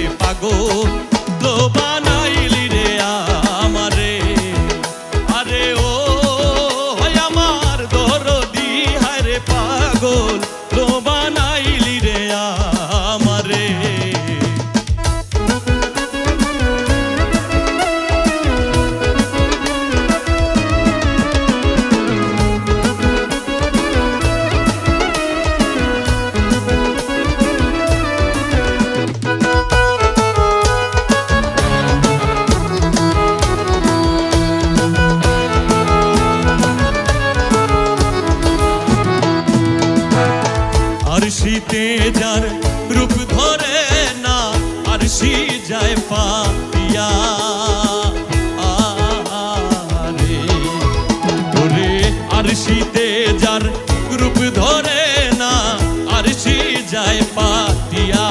রে পাগল লো বানাইলি রে আমারে। আরে ও আমার দরদি হারে পাগল। লো বানাইলি রে আ যার রূপ ধরে না, আর সি যায় পাতিয়া ওরে আর শীতে যার রূপ ধরে না, আর সি যায় পাতিয়া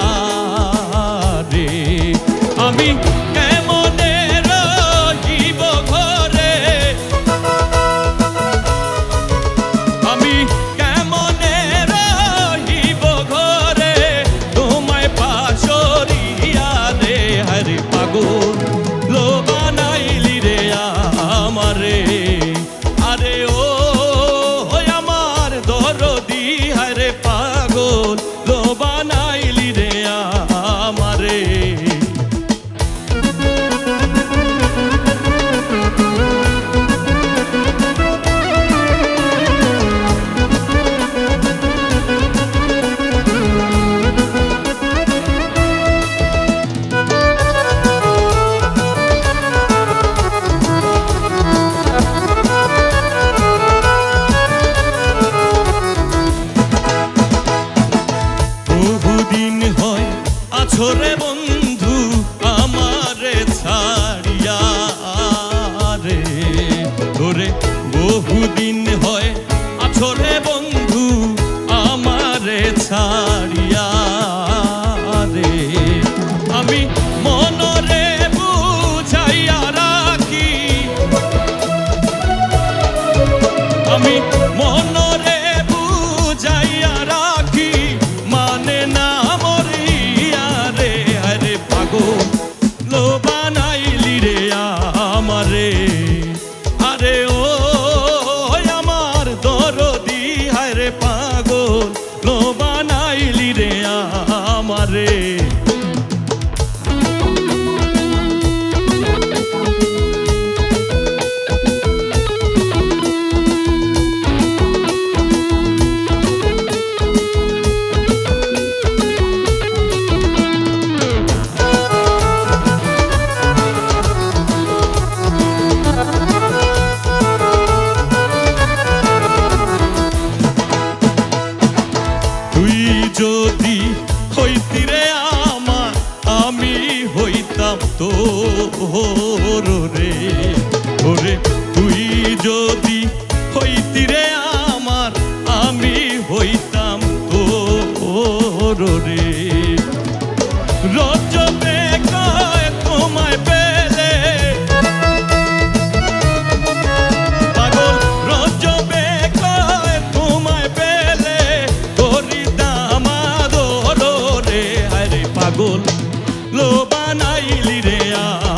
রে আমি তুই যদি হইতি আমার, আমি হইতাম তো রে। ওরে তুই যদি হইতি আমার, আমি হইতাম তো রে। রজবে গোল লোবা বানাইলি রে আ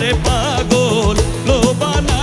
রে পাগল লোবানা